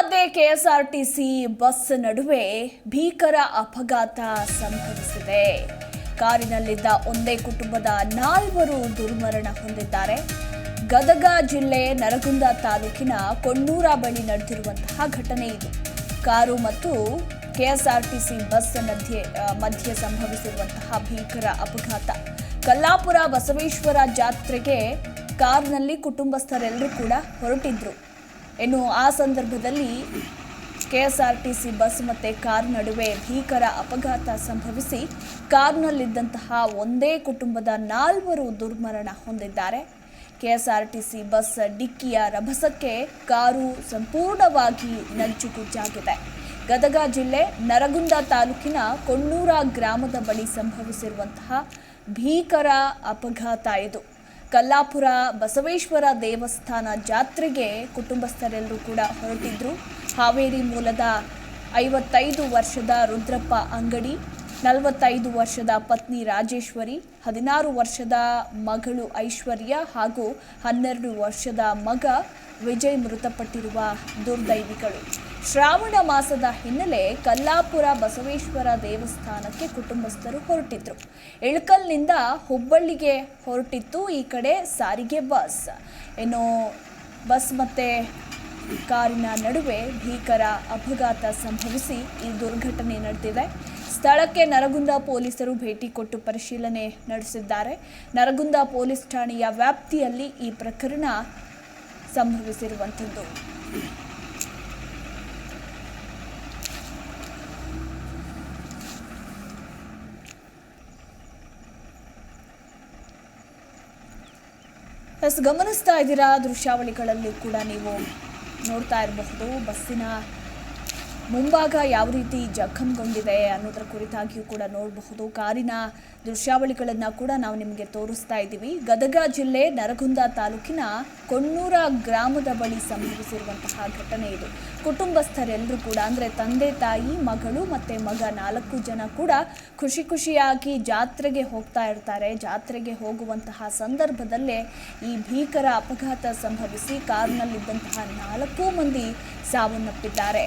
ಮಧ್ಯೆ KSRTC bus ನಡುವೆ ಭೀಕರ ಅಪಘಾತ ಸಂಭವಿಸಿದೆ. ಕಾರಿನಲ್ಲಿದ್ದ ಒಂದೇ ಕುಟುಂಬದ ನಾಲ್ವರು ದುರ್ಮರಣ ಹೊಂದಿದ್ದಾರೆ. ಗದಗ ಜಿಲ್ಲೆ ನರಗುಂದ ತಾಲೂಕಿನ ಕೊಣ್ಣೂರ ಬಳಿ ನಡೆದಿರುವಂತಹ ಘಟನೆ ಇದು. ಕಾರು ಮತ್ತು ಕೆಎಸ್ಆರ್ಟಿಸಿ ಬಸ್ ಮಧ್ಯೆ ಮಧ್ಯೆ ಸಂಭವಿಸಿರುವಂತಹ ಭೀಕರ ಅಪಘಾತ. ಕಲ್ಲಾಪುರ ಬಸವೇಶ್ವರ ಜಾತ್ರೆಗೆ ಕಾರ್ನಲ್ಲಿ ಕುಟುಂಬಸ್ಥರೆಲ್ಲರೂ ಕೂಡ ಹೊರಟಿದ್ರು. ಇನ್ನು ಆ ಸಂದರ್ಭದಲ್ಲಿ K S R T C bus ಮತ್ತು ಕಾರ್ ನಡುವೆ ಭೀಕರ ಅಪಘಾತ ಸಂಭವಿಸಿ ಕಾರ್ನಲ್ಲಿದ್ದಂತಹ ಒಂದೇ ಕುಟುಂಬದ ನಾಲ್ವರು ದುರ್ಮರಣ ಹೊಂದಿದ್ದಾರೆ. K S R T C bus ಡಿಕ್ಕಿಯ ರಭಸಕ್ಕೆ ಕಾರು ಸಂಪೂರ್ಣವಾಗಿ ನಜ್ಜುಗುಜ್ಜಾಗಿದೆ ಗದಗ ಜಿಲ್ಲೆ ನರಗುಂದ ತಾಲೂಕಿನ ಕೊಣ್ಣೂರ ಗ್ರಾಮದ ಬಳಿ ಸಂಭವಿಸಿರುವಂತಹ ಭೀಕರ ಅಪಘಾತ ಇದು. ಕಲ್ಲಾಪುರ ಬಸವೇಶ್ವರ ದೇವಸ್ಥಾನ ಜಾತ್ರೆಗೆ ಕುಟುಂಬಸ್ಥರೆಲ್ಲರೂ ಕೂಡ ಹೊರಟಿದ್ರು. ಹಾವೇರಿ ಮೂಲದ ಐವತ್ತೈದು ವರ್ಷದ ರುದ್ರಪ್ಪ ಅಂಗಡಿ, ನಲವತ್ತೈದು ವರ್ಷದ ಪತ್ನಿ ರಾಜೇಶ್ವರಿ, ಹದಿನಾರು ವರ್ಷದ ಮಗಳು ಐಶ್ವರ್ಯ ಹಾಗೂ ಹನ್ನೆರಡು ವರ್ಷದ ಮಗ ವಿಜಯ್ ಮೃತಪಟ್ಟಿರುವ ದುರ್ದೈವಿಗಳು. ಶ್ರಾವಣ ಮಾಸದ ಹಿನ್ನೆಲೆ ಕಲ್ಲಾಪುರ ಬಸವೇಶ್ವರ ದೇವಸ್ಥಾನಕ್ಕೆ ಕುಟುಂಬಸ್ಥರು ಹೊರಟಿದ್ರು. ಇಳಕಲ್ನಿಂದ ಹುಬ್ಬಳ್ಳಿಗೆ ಹೊರಟಿತ್ತು. ಈ ಕಡೆ ಸಾರಿಗೆ ಬಸ್. ಏನು ಬಸ್ ಮತ್ತೆ ಕಾರಿನ ನಡುವೆ ಭೀಕರ ಅಪಘಾತ ಸಂಭವಿಸಿ ಈ ದುರ್ಘಟನೆ ನಡೆದಿದೆ. ಸ್ಥಳಕ್ಕೆ ನರಗುಂದ ಪೊಲೀಸರು ಭೇಟಿ ಕೊಟ್ಟು ಪರಿಶೀಲನೆ ನಡೆಸಿದ್ದಾರೆ. ನರಗುಂದ ಪೊಲೀಸ್ ಠಾಣೆಯ ವ್ಯಾಪ್ತಿಯಲ್ಲಿ ಈ ಪ್ರಕರಣ ಸಂಭವಿಸಿರುವಂಥದ್ದು. ಗಮನಿಸ್ತಾ ಇದ್ದೀರಾ ದೃಶ್ಯಾವಳಿಗಳಲ್ಲಿ ಕೂಡ ನೀವು ನೋಡ್ತಾ ಇರಬಹುದು. ಬಸ್ಸಿನ ಮುಂಭಾಗ ಯಾವ ರೀತಿ ಜಖಂಗೊಂಡಿದೆ ಅನ್ನೋದರ ಕುರಿತಾಗಿಯೂ ಕೂಡ ನೋಡಬಹುದು. ಕಾರಿನ ದೃಶ್ಯಾವಳಿಗಳನ್ನು ಕೂಡ ನಾವು ನಿಮಗೆ ತೋರಿಸ್ತಾ ಇದ್ದೀವಿ. ಗದಗ ಜಿಲ್ಲೆ ನರಗುಂದ ತಾಲೂಕಿನ ಕೊಣ್ಣೂರ ಗ್ರಾಮದ ಬಳಿ ಸಂಭವಿಸಿರುವಂತಹ ಘಟನೆ ಇದು. ಕುಟುಂಬಸ್ಥರೆಲ್ಲರೂ ಕೂಡ, ಅಂದರೆ ತಂದೆ, ತಾಯಿ, ಮಗಳು ಮತ್ತು ಮಗ ನಾಲ್ಕು ಜನ ಕೂಡ ಖುಷಿ ಖುಷಿಯಾಗಿ ಜಾತ್ರೆಗೆ ಹೋಗ್ತಾ ಇರ್ತಾರೆ. ಜಾತ್ರೆಗೆ ಹೋಗುವಂತಹ ಸಂದರ್ಭದಲ್ಲೇ ಈ ಭೀಕರ ಅಪಘಾತ ಸಂಭವಿಸಿ ಕಾರ್ನಲ್ಲಿದ್ದಂತಹ ನಾಲ್ಕು ಮಂದಿ ಸಾವನ್ನಪ್ಪಿದ್ದಾರೆ.